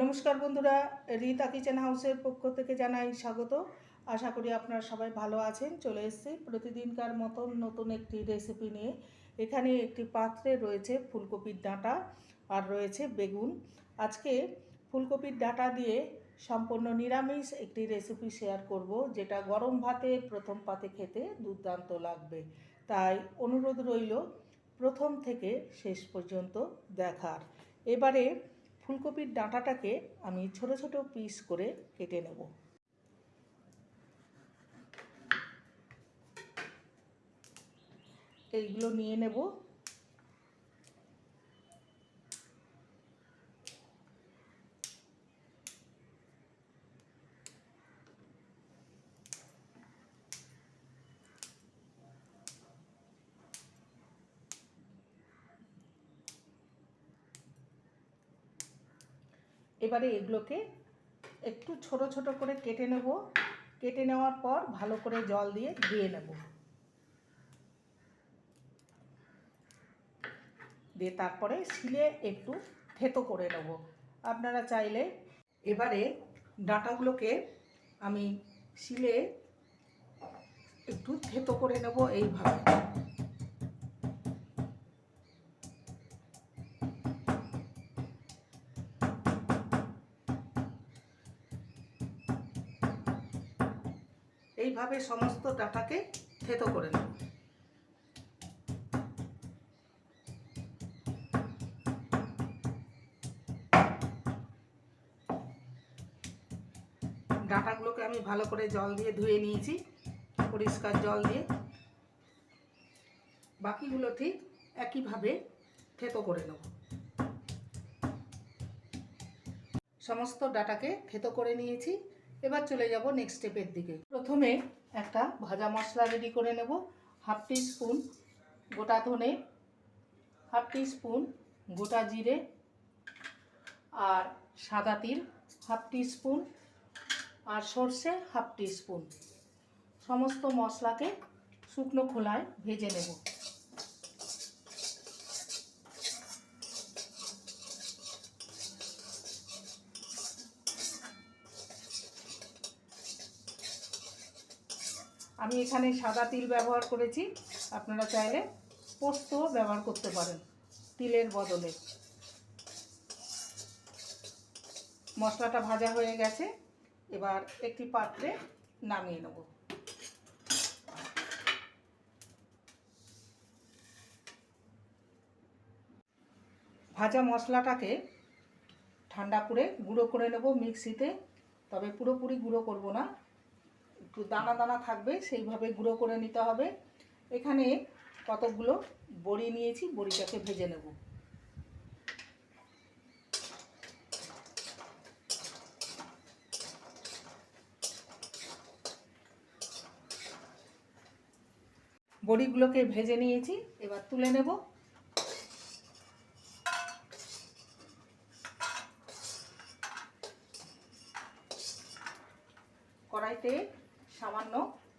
নমস্কার বন্ধুরা, রীতা কিচেন হাউসের পক্ষ থেকে জানাই স্বাগত। আশা করি আপনারা সবাই ভালো আছেন। চলে এসেছি প্রতিদিনকার মতন নতুন একটি রেসিপি নিয়ে। এখানে একটি পাত্রে রয়েছে ফুলকপির ডাঁটা আর রয়েছে বেগুন। আজকে ফুলকপির ডাঁটা দিয়ে সম্পূর্ণ নিরামিষ একটি রেসিপি শেয়ার করব, যেটা গরম ভাতে, প্রথম পাতে খেতে দুর্দান্ত লাগবে। তাই অনুরোধ রইল, প্রথম থেকে শেষ পর্যন্ত দেখার। এবারে ফুলকপির ডাঁটাটাকে আমি ছোট ছোট পিস করে কেটে নেব। এইগুলো নিয়ে নেব। এবারে এগুলোকে একটু ছোট ছোট করে কেটে নেব। কেটে নেওয়ার পর ভালো করে জল দিয়ে ধুয়ে নেব। দিয়ে তারপরে শিলে একটু থেতো করে নেব। আপনারা চাইলে এবারে ডাঁটাগুলোকে আমি শিলে একটু থেতো করে নেব এইভাবে। এইভাবে সমস্ত ডাটাকে থেতো করে নেব। ডাটাগুলোকে আমি ভালো করে জল দিয়ে ধুয়ে নিয়েছি, পরিষ্কার জল দিয়ে। বাকিগুলো ঠিক একইভাবে থেতো করে নেব। সমস্ত ডাটাকে থেতো করে নিয়েছি। এবার চলে যাব নেক্সট স্টেপের দিকে। প্রথমে একটা ভাজা মশলা রেডি করে নেব। হাফ টি স্পুন গোটা ধনে, হাফ টি স্পুন গোটা জিরে আর সাদা তিল হাফ টি স্পুন আর সর্ষে হাফ টি স্পুন সমস্ত মশলাকে শুকনো খোলায় ভেজে নেব। আমি এখানে সাদা তিল ব্যবহার করেছি। আপনারা চাইলে পোস্ত ব্যবহার করতে পারেন তিলের বদলে। মশলাটা ভাজা হয়ে গেছে। এবার একটি পাত্রে নামিয়ে নেব। ভাজা মশলাটাকে ঠান্ডা করে গুঁড়ো করে নেব মিক্সিতে। তবে পুরোপুরি গুঁড়ো করব না। একটু দানা দানা থাকবে, সেইভাবে গুঁড়ো করে নিতে হবে। এখানে কতকগুলো বড়ি নিয়েছি, বড়িটাকে ভেজে নেব। বড়িগুলোকে ভেজে নিয়েছি, এবার তুলে নেব। সামান্য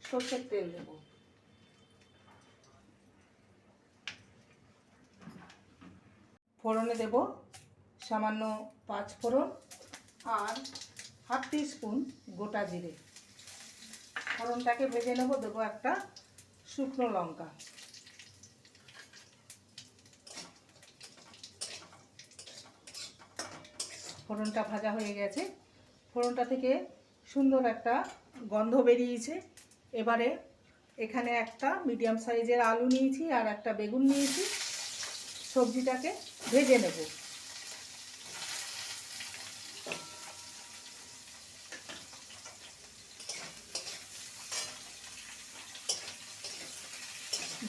সর্ষের তেল দেব। ফোড়নে দেব সামান্য পাঁচ ফোড়ন আর হাফ স্পুন গোটা জিরে। ফোড়নটাকে ভেজে নেব, দেবো একটা শুকনো লঙ্কা। ফোড়নটা ভাজা হয়ে গেছে। ফোড়নটা থেকে সুন্দর একটা গন্ধ বেরিয়েছে। এবারে এখানে একটা মিডিয়াম সাইজের আলু নিয়েছি আর একটা বেগুন নিয়েছি। সবজিটাকে ভেজে নেব।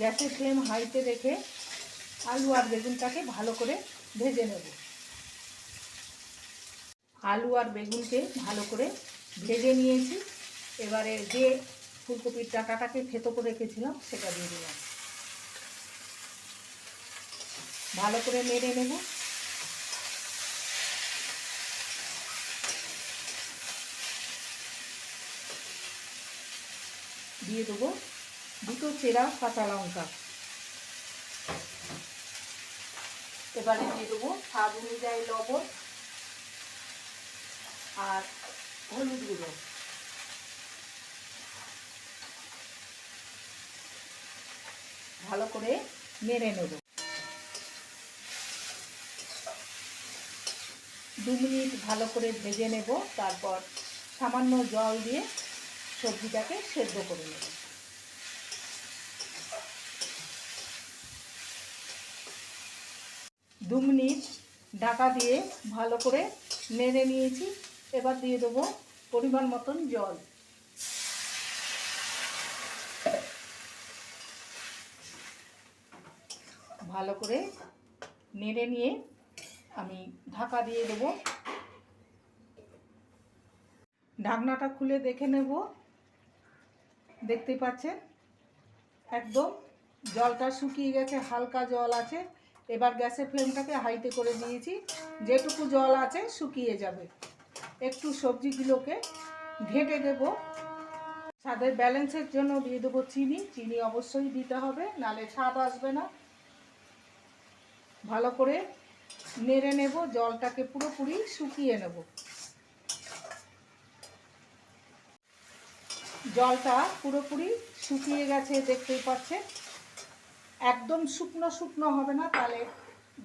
গ্যাসের ফ্লেম হাইতে রেখে আলু আর বেগুনটাকে ভালো করে ভেজে নেব। আলু আর বেগুনকে ভালো করে ভেজে নিয়েছি। এবারে যে ফুলকপির ডাটাটাকে ফেতো করে রেখেছিলাম, সেটা দিয়ে দিলাম। ভালো করে নেড়ে নেব। দিয়ে দেবো দুটো চেরা কাঁচা লঙ্কা। এবারে দিয়ে দেবো স্বাদ অনুযায়ী লবণ আর হলুদ গুঁড়ো। ভালো করে নেড়ে নেব। দু মিনিট ভালো করে ভেজে নেব, তারপর সামান্য জল দিয়ে সবজিটাকে সেদ্ধ করে নেব। দু মিনিট ঢাকা দিয়ে ভালো করে নেড়ে নিয়েছি, এবার দিয়ে দেবো পরিমাণ মতন জল। ভালো করে নেড়ে নিয়ে আমি ঢাকা দিয়ে দেবো। ঢাকনাটা খুলে দেখে নেব। দেখতেই পাচ্ছেন? একদম জলটা শুকিয়ে গেছে, হালকা জল আছে। এবার গ্যাসের ফ্লেমটাকে হাইতে করে দিয়েছি। যেটুকু জল আছে শুকিয়ে যাবে। একটু সবজিগুলোকে ঘেঁটে দেব। স্বাদের ব্যালেন্সের জন্য দিয়ে দেবো চিনি। চিনি অবশ্যই দিতে হবে, নালে স্বাদ আসবে না। ভালো করে নেড়ে নেব, জলটাকে পুরোপুরি শুকিয়ে নেব। জলটা পুরোপুরি শুকিয়ে গেছে, দেখতেই পাচ্ছেন। একদম শুকনো শুকনো হবে না, তাহলে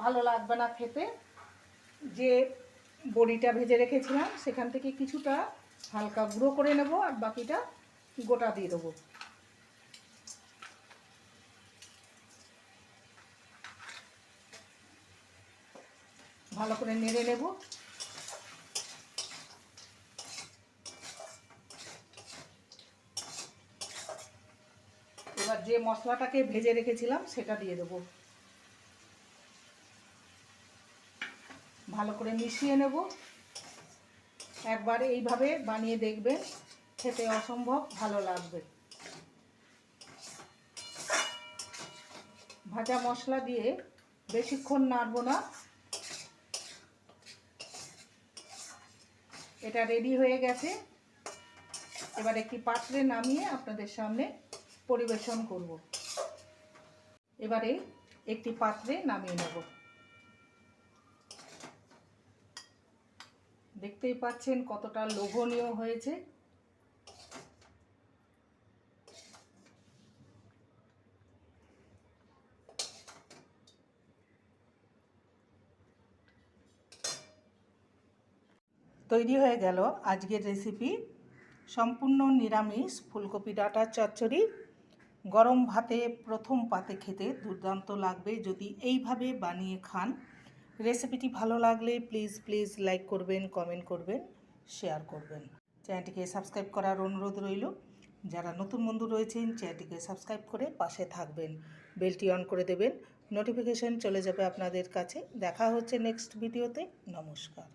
ভালো লাগবে না খেতে। যে বড়িটা ভেজে রেখেছিলাম, সেখান থেকে কিছুটা হালকা গুঁড়ো করে নেব আর বাকিটা গোটা দিয়ে দেবো। ভালো করে নেড়ে নেব। এবার যে মশলাটাকে ভেজে রেখেছিলাম, সেটা দিয়ে দেবো। ভালো করে মিশিয়ে নেব। একবারে এইভাবে বানিয়ে দেখবেন, খেতে অসম্ভব ভালো লাগবে। ভাজা মশলা দিয়ে বেশিক্ষণ নাড়বো না। এটা রেডি হয়ে গেছে। এবার একটি পাত্রে নামিয়ে আপনাদের সামনে পরিবেশন করব। এবারে একটি পাত্রে নামিয়ে নেব। দেখতেই পাচ্ছেন কতটা লোভনীয় হয়েছে। তৈরি হয়ে গেল আজকের রেসিপি সম্পূর্ণ নিরামিষ ফুলকপি ডাঁটার চচ্চড়ি। গরম ভাতে প্রথম পাতে খেতে দুর্দান্ত লাগবে যদি এইভাবে বানিয়ে খান। রেসিপিটি ভালো লাগলে প্লিজ প্লিজ লাইক করবেন কমেন্ট করবেন শেয়ার করবেন। চ্যানেলটিকে সাবস্ক্রাইব করার অনুরোধ রইল। যারা নতুন বন্ধু রয়েছেন চ্যানেলটিকে সাবস্ক্রাইব করে পাশে থাকবেন। বেলটি অন করে দেবেন। নোটিফিকেশন চলে যাবে আপনাদের কাছে। দেখা হচ্ছে নেক্সট ভিডিওতে নমস্কার।